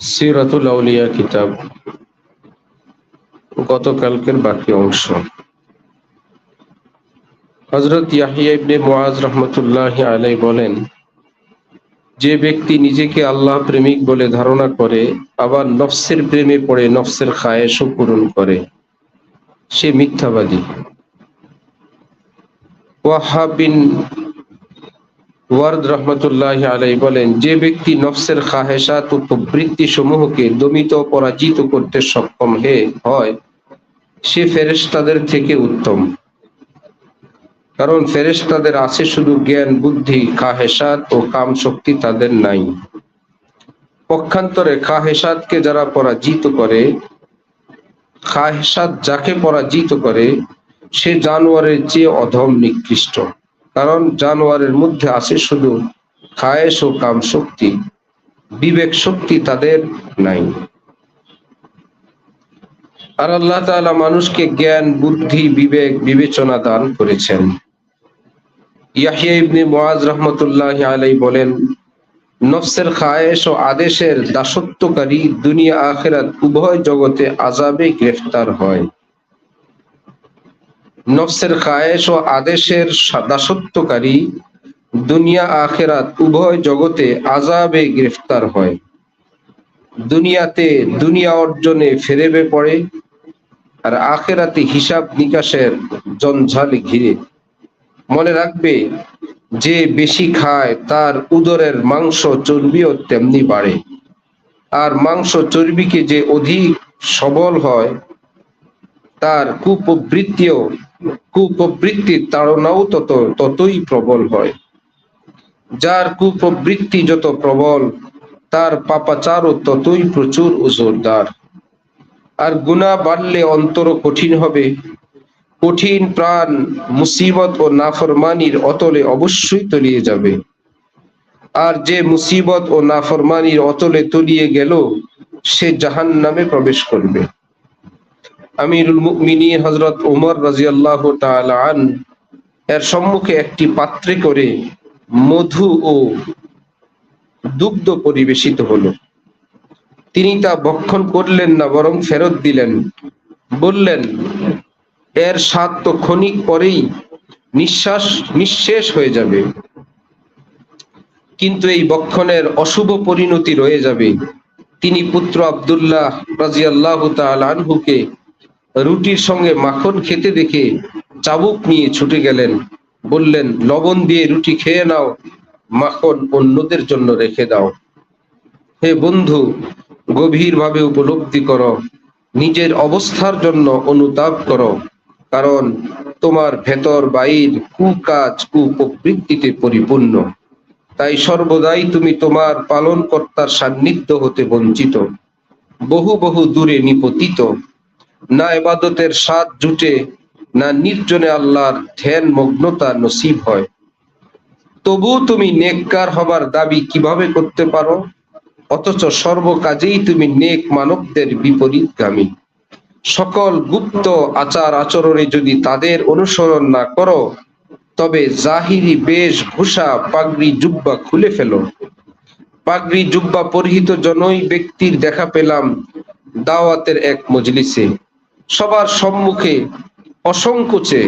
সিরাতুল আউলিয়া কিতাব, গতকালকের বাকি অংশ। হজরত ইয়াহিয়া ইবনে মুআজ রহমতুল্লাহ আলাই বলেন, যে ব্যক্তি নিজেকে আল্লাহ প্রেমিক বলে ধারণা করে, আবার নফসের প্রেমে পড়ে নফসের খায়েশও পূরণ করে, সে মিথ্যাবাদী। ওয়াহাব বিন ওয়ার্দ রহমতুল্লাহ আলাই বলেন, যে ব্যক্তি নফসের খাহেসাত ও প্রবৃত্তি সমূহকে দমিত পরাজিত করতে সক্ষম হে, হয়, সে ফেরেশতাদের থেকে উত্তম। কারণ ফেরেশতাদের আছে শুধু জ্ঞান, বুদ্ধি খাহেসাত ও কাম শক্তি তাদের নাই। পক্ষান্তরে খাহেসাতকে যারা পরাজিত করে খাহেসাত যাকে পরাজিত করে, সে জানোয়ারের চেয়ে অধম নিকৃষ্ট। কারণ জানোয়ারের মধ্যে আছে শুধু খায়েশ ও কাম শক্তি। বিবেক শক্তি তাদের নাই। আর আল্লাহ তাআলা মানুষকে জ্ঞান, বুদ্ধি, বিবেক, বিবেচনা দান করেছেন। ইয়াহিয়া ইবনে মুআজ রহমতুল্লাহ আলাই বলেন, নফসের খায়েশ ও আদেশের দাসত্বকারী দুনিয়া আখেরাত উভয় জগতে আজাবে গ্রেফতার হয়। নফসের খায়েশ ও আদেশের দাসত্বকারী দুনিয়া আখেরাত উভয় জগতে আজাবে গ্রেফতার হয়। দুনিয়াতে দুনিয়া অর্জনে ফেরেবে পড়ে আর আখেরাতে হিসাব নিকাশের জঞ্জালে ঘিরে। মনে রাখবে, যে বেশি খায় তার উদরের মাংস চর্বিও তেমনি বাড়ে। আর মাংস চর্বিকে যে অধিক সবল হয়, তার কুপ্রবৃত্তিও কুপ্রবৃত্তির তাড়নাও তত, ততই প্রবল হয়। যার কুপ্রবৃত্তি যত প্রবল, তার পাপাচারও ততই প্রচুর ওজোরদার আর গুণা বাড়লে অন্তর কঠিন হবে। কঠিন প্রাণ, মুসিবত ও নাফরমানির অতলে অবশ্যই তলিয়ে যাবে। আর যে মুসিবত ও নাফরমানির অতলে তলিয়ে গেল, সে জাহান নামে প্রবেশ করবে। আমিরুল মুমিনিন হজরত উমর রাজিয়াল্লাহ আন, এর সম্মুখে একটি পাত্রে করে মধু ও দুগ্ধ পরিবেশিত হলো। তিনি তা ভক্ষণ করলেন না, বরং ফেরত দিলেন। বললেন, এর স্বাদ তো ক্ষণিক পরেই নিঃশ্বাস, নিঃশেষ হয়ে যাবে। কিন্তু এই বক্ষণের অশুভ পরিণতি রয়ে যাবে। তিনি পুত্র আবদুল্লাহ রাজিয়াল্লাহ আনহুকে রুটির সঙ্গে মাখন খেতে দেখে চাবুক নিয়ে ছুটে গেলেন। বললেন, লবণ দিয়ে রুটি খেয়ে নাও, মাখন অন্যদের জন্য রেখে দাও। হে বন্ধু, গভীরভাবে উপলব্ধি করো, নিজের অবস্থার জন্য অনুতাপ করো, কারণ তোমার ভেতর বাইর কুকাজ কুপ্রবৃত্তিতে পরিপূর্ণ। তাই সর্বদাই তুমি তোমার পালন কর্তার সান্নিধ্য হতে বঞ্চিত, বহু বহু দূরে নিপতিত। না এবাদতের স্বাদ জুটে, না নির্জনে আল্লাহর ধ্যান মগ্নতা নসিব হয়। তবু তুমি নেককার হবার দাবি কীভাবে করতে পারো? অথচ সর্বকাজেই তুমি নেক মানবদের বিপরীতগামী। সকল গুপ্ত আচার আচরণে যদি তাদের অনুসরণ না করো, তবে জাহিরি বেশ ভূষা পাগড়ি জুব্বা খুলে ফেলো। পাগড়ি জুব্বা পরিহিত জনই ব্যক্তির দেখা পেলাম দাওয়াতের এক মজলিসে। সবার সম্মুখে অসংকোচে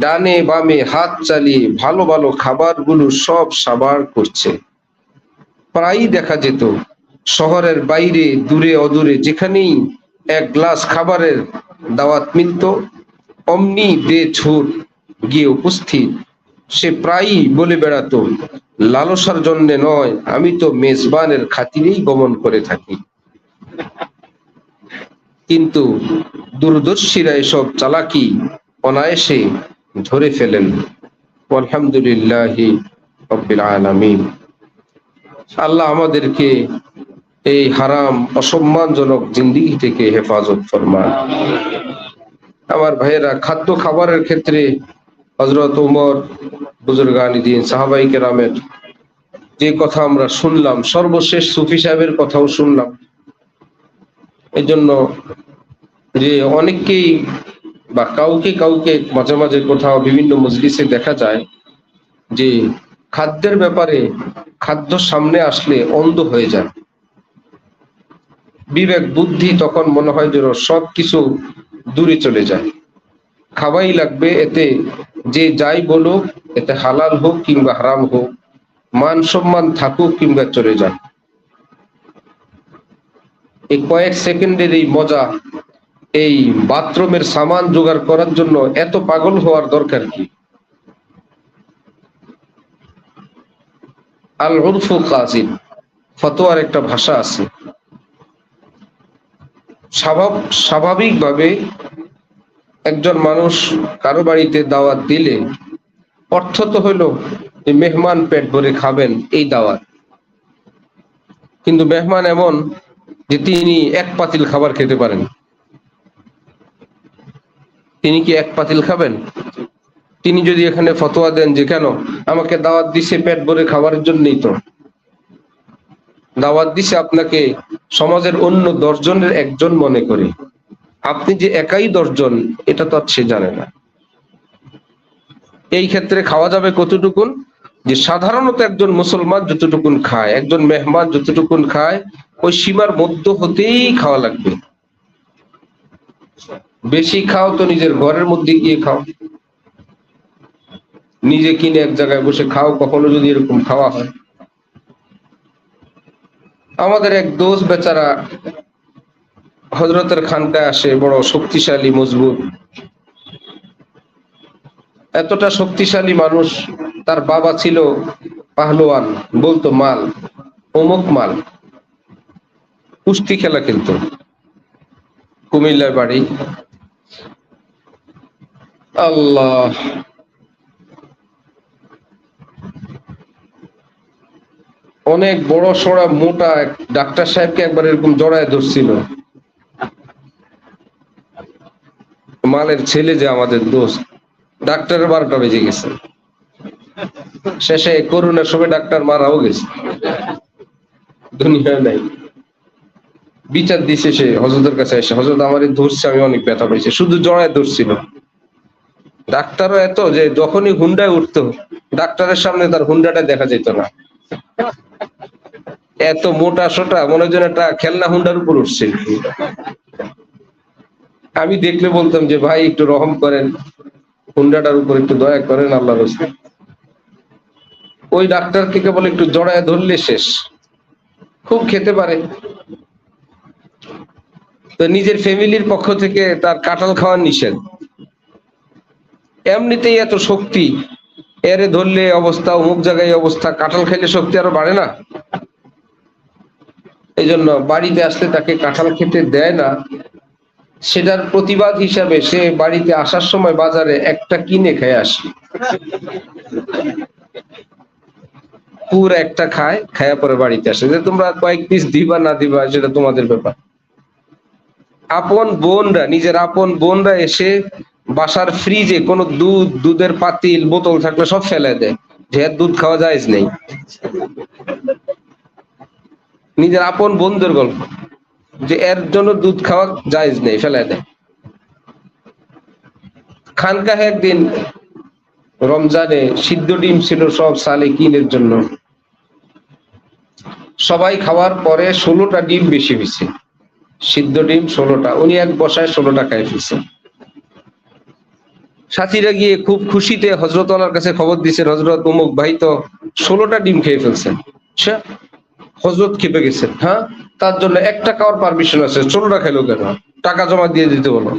ডানে বামে হাত চালিয়ে ভালো ভালো খাবারগুলো সব সাবার করছে। প্রায়ই দেখা যেত শহরের বাইরে, দূরে অদূরে যেখানেই এক গ্লাস খাবারের দাওয়াত মিলত, অমনি দে ছুট গিয়ে উপস্থিত। সে প্রায়ই বলে বেড়াতো, লালসার জন্যে নয়, আমি তো মেজবানের খাতিরেই গমন করে থাকি। কিন্তু দূরদর্শীরা এসব চালাকি অনায়াসে ধরে ফেলেন। আলহামদুলিল্লাহ আলামিন। আল্লাহ আমাদেরকে এই হারাম, অসম্মানজনক জিন্দিগি থেকে হেফাজত ফরমান আমার ভাইয়েরা, খাদ্য খাবারের ক্ষেত্রে হজরত উমর বুজুর্গানি দিন সাহাবাই কেরামের যে কথা আমরা শুনলাম, সর্বশেষ সুফি সাহেবের কথাও শুনলাম। এই জন্য যে অনেককেই বা কাউকে কাউকে মাঝে মাঝে কোথাও বিভিন্ন মজলিসে দেখা যায় যে খাদ্যের ব্যাপারে খাদ্য সামনে আসলে অন্ধ হয়ে যায়। বিবেক, বুদ্ধি তখন মনে হয় যেন সব কিছু দূরে চলে যায়। খাওয়াই লাগবে এতে যে যাই বলুক, এতে হালাল হোক কিংবা হারাম হোক, মান সম্মান থাকুক কিংবা চলে যাক এই কয়েক সেকেন্ডের এই মজা, এই বাথরুমের সামান জোগাড় করার জন্য এত পাগল হওয়ার দরকার কি? আল উরফু কাজিন, ফতোয়ার একটা ভাষা আছে। স্বাভাবিকভাবে একজন মানুষ কারও বাড়িতে দাওয়াত দিলে অর্থ তো হইল মেহমান পেট ভরে খাবেন এই দাওয়াত। কিন্তু মেহমান এমন যে তিনি এক পাতিল খাবার খেতে পারেন। তিনি কি এক পাতিল খাবেন? তিনি যদি এখানে ফতোয়া দেন যে, কেন? আমাকে দাওয়াত দিছে পেট ভরে খাবারের জন্যই তো। দাওয়াত দিছে আপনাকে সমাজের অন্য দশজনের একজন মনে করে। আপনি যে একাই দশজন, এটা তো আর সে জানে না। এই ক্ষেত্রে খাওয়া যাবে কতটুকুন? যে সাধারণত একজন মুসলমান যতটুকুন খায়, একজন মেহমান যতটুকুন খায়, ওই সীমার মধ্য হতেই খাওয়া লাগবে। বেশি খাও তো নিজের ঘরের মধ্যে গিয়ে খাও। নিজে কিনে এক জায়গায় বসে খাও, কখনো যদি এরকম খাওয়া হয়। আমাদের এক দোষ বেচারা হজরতের খানকায় আসে, বড় শক্তিশালী, মজবুত। এতটা শক্তিশালী মানুষ তার বাবা ছিল পাহলোয়ান বলতো মাল, অমুক মাল। কুস্তি খেলা খেলতো। কুমিল্লার বাড়ি। আল্লাহ। অনেক বড় সড়া মোটা ডাক্তার সাহেবকে একবার এরকম জড়ায় ধরছিল। মালের ছেলে যে আমাদের দোষ ডাক্তারের বারোটা বেজে গেছে। শেষে করোনার সময় ডাক্তার মারাও গেছে। দুনিয়া নাই। বিচার দিছে সে হজরতের কাছে এসে। হজরত আমার ধরছে, আমি অনেক ব্যথা পাইছি। শুধু জড়ায় ধরছিল। ডাক্তারও এত যে যখনই হুন্ডায় উঠতো, ডাক্তারের সামনে তার হুন্ডাটা দেখা যেত না। এত মোটা সোটা, মনে হয় একটা খেলনা হুন্ডার উপর উঠছে। আমি দেখলে বলতাম যে, ভাই, একটু রহম করেন। হুন্ডাটার উপর একটু দয়া করেন আল্লাহ রসুল ওই ডাক্তারকে কেবল একটু জড়ায় ধরলে শেষ। খুব খেতে পারে। তো নিজের ফ্যামিলির পক্ষ থেকে তার কাঁঠাল খাওয়ার নিষেধ। এমনিতেই এত শক্তি, এরে ধরলে অবস্থা, অমুক জায়গায় অবস্থা, কাঁঠাল খাইলে শক্তি আরও বাড়ে না। এই জন্য বাড়িতে আসলে তাকে কাঁঠাল খেতে দেয় না। সেটার প্রতিবাদ হিসাবে সে বাড়িতে আসার সময় বাজারে একটা কিনে খেয়ে আসে। পুরো একটা খায়, খায়া পরে বাড়িতে আসে। যে তোমরা কয়েক পিস দিবা, না দিবা, সেটা তোমাদের ব্যাপার। আপন বোনরা, নিজের আপন বোনরা এসে বাসার ফ্রিজে কোনো দুধ, দুধের পাতিল, বোতল থাকলে সব ফেলে দেয়। যে দুধ খাওয়া যায় নেই। নিজের আপন বন্ধুর গল্প। যে এর জন্য দুধ খাওয়া জায়েজ নেই, ফেলে দেয়। খানকাহে একদিন রমজানে সিদ্ধ ডিম ছিল সব সালে কিনের জন্য। সবাই খাওয়ার পরে ষোলোটা ডিম বেশি হয়েছে। সিদ্ধ ডিম ষোলোটা, উনি এক বসায় ষোলোটা খাই ফেলছে। সাথীরা গিয়ে খুব খুশিতে হজরত কাছে খবর দিচ্ছেন হজরত অমুক ভাই তো ষোলোটা ডিম খেয়ে ফেলছেন হজরত খেপে গেছেন হ্যাঁ তার জন্য একটা খাওয়ার পারমিশন আছে, ষোলোটা খেলো কেন? টাকা জমা দিয়ে দিতে বলো।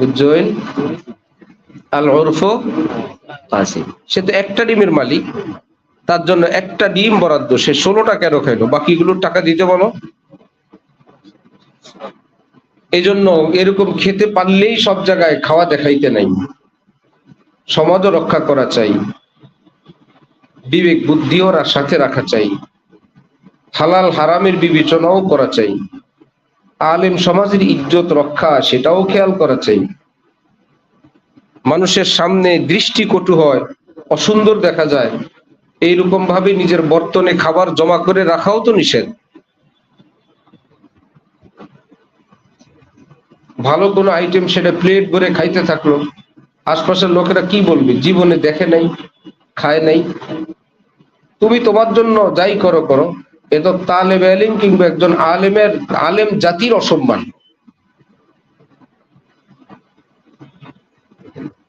বুঝছেন আল ওরফ আসি সে তো একটা ডিমের মালিক। তার জন্য একটা ডিম বরাদ্দ। সে ষোলোটা কেন খাইলো? বাকিগুলোর টাকা দিতে বলো। এই জন্য এরকম খেতে পারলেই সব জায়গায় খাওয়া দেখাইতে নাই। সমাজও রক্ষা করা চাই। বিবেক বুদ্ধিও সাথে রাখা চাই। হালাল হারামের বিবেচনাও করা চাই। আলেম সমাজের ইজ্জত রক্ষা, সেটাও খেয়াল করা চাই। মানুষের সামনে দৃষ্টি কটু হয়, অসুন্দর দেখা যায়। এইরকম ভাবে নিজের বর্তনে খাবার জমা করে রাখাও তো নিষেধ। ভালো কোনো আইটেম সেটা প্লেট ভরে খাইতে থাকল, আশপাশের লোকেরা কি বলবে? জীবনে দেখে নাই, খায় নাই। তুমি তোমার জন্য যাই করো করো। এ তো তালেব আলিম কিংবা একজন আলেমের আলেম জাতির অসম্মান।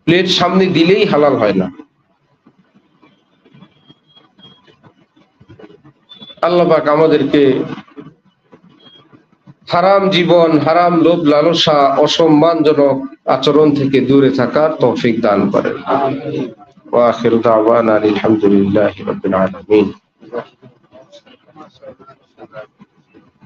প্লেট সামনে দিলেই হালাল হয় না। আল্লাহ পাক আমাদেরকে হারাম জীবন হারাম লোভ লালসা অসম্মানজনক আচরণ থেকে দূরে থাকার তৌফিক দান করেন। আলহামদুলিল্লাহি